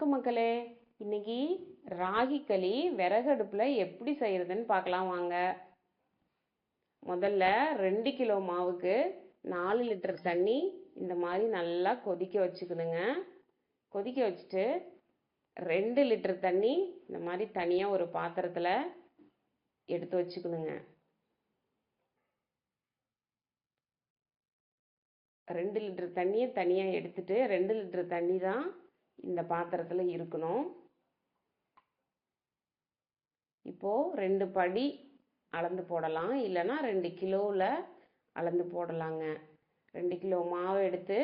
வணக்கம் மக்களே. இன்னைக்கு ராகி களி விறகடுப்பில் எப்படி செய்கிறதுன்னு பார்க்கலாம் வாங்க. முதல்ல ரெண்டு கிலோ மாவுக்கு நாலு லிட்டர் தண்ணி இந்த மாதிரி நல்லா கொதிக்க வச்சுக்கணுங்க. கொதிக்க வச்சுட்டு ரெண்டு லிட்டர் தண்ணி இந்த மாதிரி தனியாக ஒரு பாத்திரத்தில் எடுத்து வச்சுக்கணுங்க. ரெண்டு லிட்டர் தண்ணியை தனியாக எடுத்துட்டு ரெண்டு லிட்டர் தண்ணி தான் இந்த பாத்திரத்தில் இருக்கணும். இப்போது ரெண்டு படி அளந்து போடலாம். இல்லைன்னா ரெண்டு கிலோவில் அளந்து போடலாங்க. ரெண்டு கிலோ மாவு எடுத்து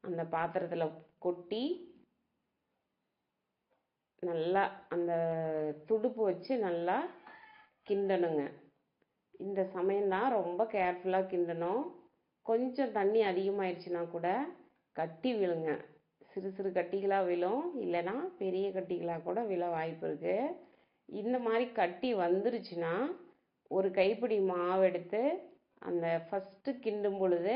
அந்த பாத்திரத்தில் கொட்டி நல்லா அந்த துடுப்பு வச்சு நல்லா கிண்டணுங்க. இந்த சமயம்தான் ரொம்ப கேர்ஃபுல்லாக கிண்டணும். கொஞ்சம் தண்ணி அதிகமாயிடுச்சுன்னா கூட கட்டி விழுங்க. சிறு சிறு கட்டிகளாக விழும். இல்லைன்னா பெரிய கட்டிகளாக கூட விழ வாய்ப்பு இருக்குது இந்த மாதிரி கட்டி வந்துருச்சுன்னா ஒரு கைப்பிடி மாவு எடுத்து அந்த ஃபஸ்ட்டு கிண்டும் பொழுது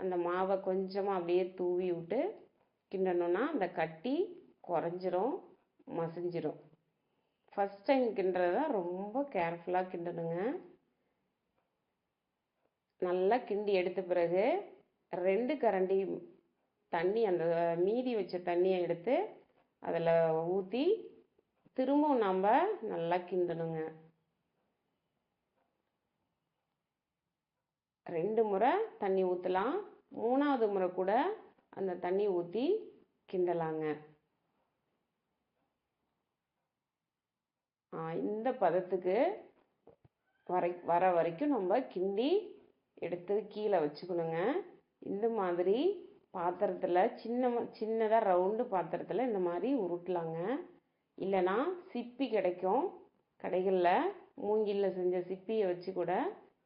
அந்த மாவை கொஞ்சமாக அப்படியே தூவி விட்டு கிண்டணுன்னா அந்த கட்டி குறைஞ்சிரும் மசிஞ்சிரும். ஃபஸ்ட் டைம் கிண்டுறத ரொம்ப கேர்ஃபுல்லாக கிண்டணுங்க. நல்லா கிண்டி எடுத்த பிறகு ரெண்டு கரண்டி தண்ணி அந்த மீதி வச்ச தண்ணியை எடுத்து அதில் ஊற்றி திரும்பவும் நம்ம நல்லா கிண்டணுங்க. ரெண்டு முறை தண்ணி ஊற்றலாம் மூணாவது முறை கூட அந்த தண்ணி ஊற்றி கிண்டலாங்க. இந்த பதத்துக்கு வரை வர வரைக்கும் நம்ம கிண்டி எடுத்து கீழே வச்சுக்கணுங்க. இந்த மாதிரி பாத்திரத்தில் சின்ன சின்னதாக ரவுண்டு பாத்திரத்தில் இந்த மாதிரி உருட்டலாங்க. இல்லைன்னா சிப்பி கிடைக்கும். கடைகளில் மூங்கிலில் செஞ்ச சிப்பியை வச்சு கூட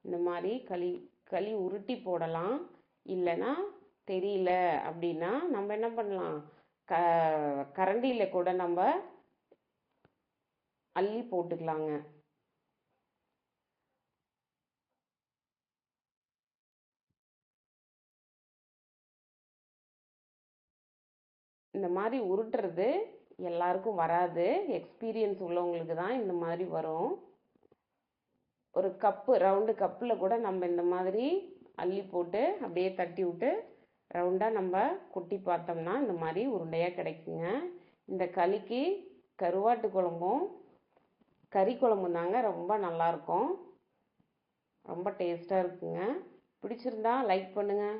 இந்த மாதிரி களி களி உருட்டி போடலாம். இல்லைன்னா தெரியல அப்படின்னா நம்ம என்ன பண்ணலாம்? க கரண்டியில் கூட நம்ம அள்ளி போட்டுக்கலாங்க. இந்த மாதிரி உருட்டுறது எல்லாருக்கும் வராது. எக்ஸ்பீரியன்ஸ் உள்ளவங்களுக்கு தான் இந்த மாதிரி வரும். ஒரு கப்பு ரவுண்டு கப்பில் கூட நம்ம இந்த மாதிரி அள்ளி போட்டு அப்படியே தட்டி விட்டு ரவுண்டாக நம்ம குட்டி பார்த்தோம்னா இந்த மாதிரி உருண்டையாக கிடைக்குங்க. இந்த களிக்கு கருவாட்டு குழம்பும் கறி குழம்பும் தாங்க ரொம்ப நல்லாயிருக்கும் ரொம்ப டேஸ்ட்டாக இருக்குங்க. பிடிச்சிருந்தா லைக் பண்ணுங்கள்